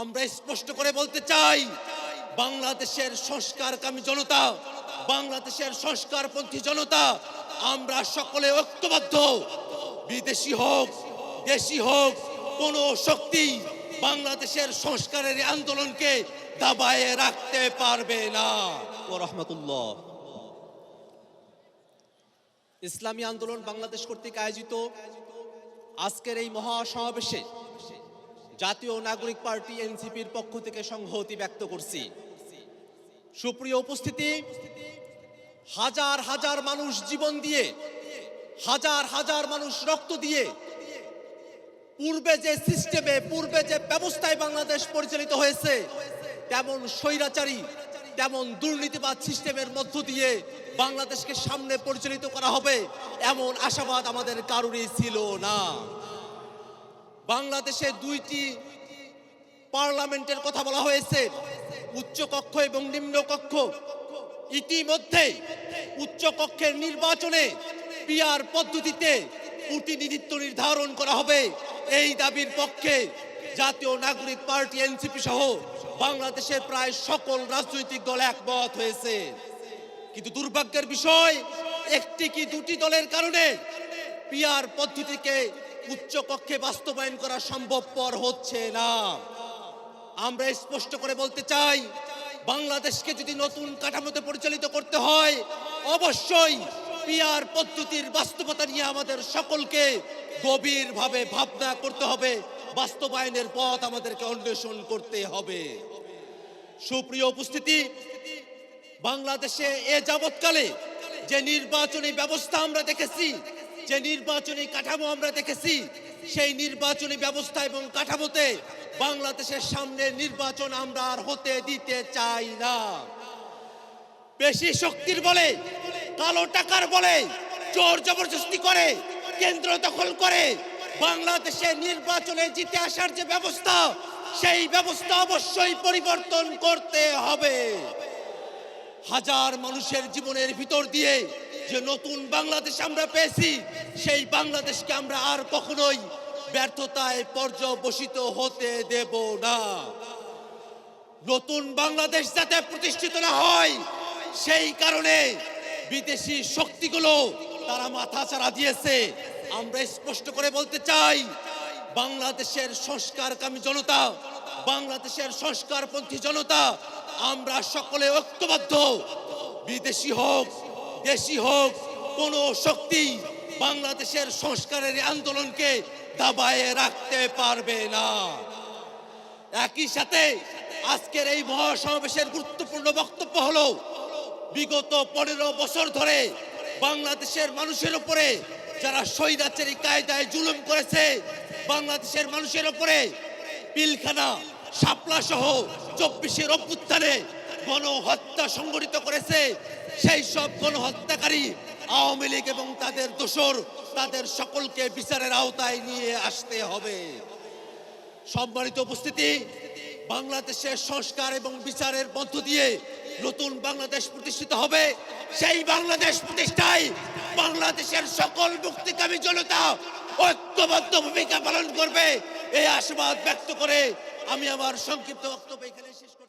আমরা স্পষ্ট করে বলতে চাই, বাংলাদেশের সংস্কারকামী জনতা, বাংলাদেশের সংস্কারপন্থী জনতা, আমরা সকলে ঐক্যবদ্ধ। বিদেশি হোক, দেশি হোক, কোন শক্তি বাংলাদেশের সংস্কারের আন্দোলনকে দাবায়ে রাখতে পারবে না। ও রহমতুল্লাহ। ইসলামী আন্দোলন বাংলাদেশ কর্তৃক আয়োজিত আজকের এই মহাসমাবেশে জাতীয় নাগরিক পার্টি এনসিপির পক্ষ থেকে সংহতি ব্যক্ত করছি। সুপ্রিয় উপস্থিতি, হাজার হাজার মানুষ জীবন দিয়ে, হাজার হাজার মানুষ রক্ত দিয়ে, পূর্বে যে সিস্টেমে, পূর্বে যে ব্যবস্থায় বাংলাদেশ পরিচালিত হয়েছে, তেমন স্বৈরাচারী, তেমন দুর্নীতিবাদ সিস্টেমের মধ্য দিয়ে বাংলাদেশকে সামনে পরিচালিত করা হবে, এমন আশাবাদ আমাদের কারোরই ছিল না। বাংলাদেশে দুইটি পার্লামেন্টের কথা বলা হয়েছে, উচ্চ কক্ষ এবং নিম্ন কক্ষ। ইতিমধ্যে উচ্চ কক্ষের নির্বাচনে পিয়ার পদ্ধতিতে প্রতিনিধিত্ব নির্ধারণ করা হবে। এই দাবির পক্ষে জাতীয় নাগরিক পার্টি, এনসিপি সহ বাংলাদেশের প্রায় সকল রাজনৈতিক দল একমত হয়েছে। কিন্তু দুর্ভাগ্যের বিষয়, একটি কি দুটি দলের কারণে পিয়ার পদ্ধতিকে উচ্চ কক্ষে বাস্তবায়ন করা সম্ভবপর হচ্ছে না। আমরা স্পষ্ট করে বলতে চাই, বাংলাদেশকে যদি নতুন কাঠামোতে পরিচালিত করতে হয়, অবশ্যই পিয়ার পদ্ধতির বাস্তবতা নিয়ে আমাদের সকলকে গভীরভাবে ভাবনা করতে হবে, বাস্তবায়নের পথ আমাদেরকে অন্বেষণ করতে হবে। সুপ্রিয় উপস্থিতি, বাংলাদেশে এ যাবৎকালে যে নির্বাচনী ব্যবস্থা আমরা দেখেছি যে নির্বাচনী কাঠামো আমরা দেখেছি, সেই নির্বাচনী ব্যবস্থা এবং কাঠামোতে বাংলাদেশের সামনে নির্বাচন আমরা আর হতে দিতে চাই না। বেশি শক্তির বলে, কালো টাকার বলে, জোর জবরদস্তি করে, কেন্দ্র দখল করে বাংলাদেশে নির্বাচনে জিতে আসার যে ব্যবস্থা, সেই ব্যবস্থা অবশ্যই পরিবর্তন করতে হবে। হাজার মানুষের জীবনের ভিতর দিয়ে যে নতুন বাংলাদেশ আমরা পেয়েছি, সেই বাংলাদেশকে আমরা আর কখনোই ব্যর্থতায় পর্যবসিত হতে দেব না। নতুন বাংলাদেশ যাতে প্রতিষ্ঠিত না হয়, সেই কারণে বিদেশি শক্তিগুলো তারা মাথা চারা দিয়েছে। আমরা স্পষ্ট করে বলতে চাই, বাংলাদেশের সংস্কারকামী জনতা, বাংলাদেশের সংস্কারপন্থী জনতা, আমরা সকলে ঐক্যবদ্ধ, বিদেশি হোক দেশি হোক, কোন শক্তি বাংলাদেশের সংস্কারের আন্দোলনকে দাবায়ে রাখতে পারবে না। একই সাথে আজকের এই মহাসমাবেশের গুরুত্বপূর্ণ বক্তব্য হলো, বিগত পনেরো বছর ধরে বাংলাদেশের মানুষের উপরে যারা স্বৈরাচারী কায়দায় জুলুম করেছে, বাংলাদেশের মানুষের উপরে পিলখানা শাপলা সহ চব্বিশের অভ্যুত্থানে গণহত্যা সংগঠিত করেছে, সেই সব গণহত্যাকারী আওয়ামী লীগ এবং তাদের দোসর তাদের সকলকে বিচারের আওতায় নিয়ে আসতে হবে সম্মানিত উপস্থিতি, বাংলাদেশের সংস্কার এবং বিচারের মধ্য দিয়ে নতুন বাংলাদেশ প্রতিষ্ঠিত হবে সেই বাংলাদেশ প্রতিষ্ঠায় বাংলাদেশের সকল মুক্তিকামী জনতা ঐক্যবদ্ধ ভূমিকা পালন করবে, এই আশীর্বাদ ব্যক্ত করে আমি আমার সংক্ষিপ্ত বক্তব্য এখানে শেষ।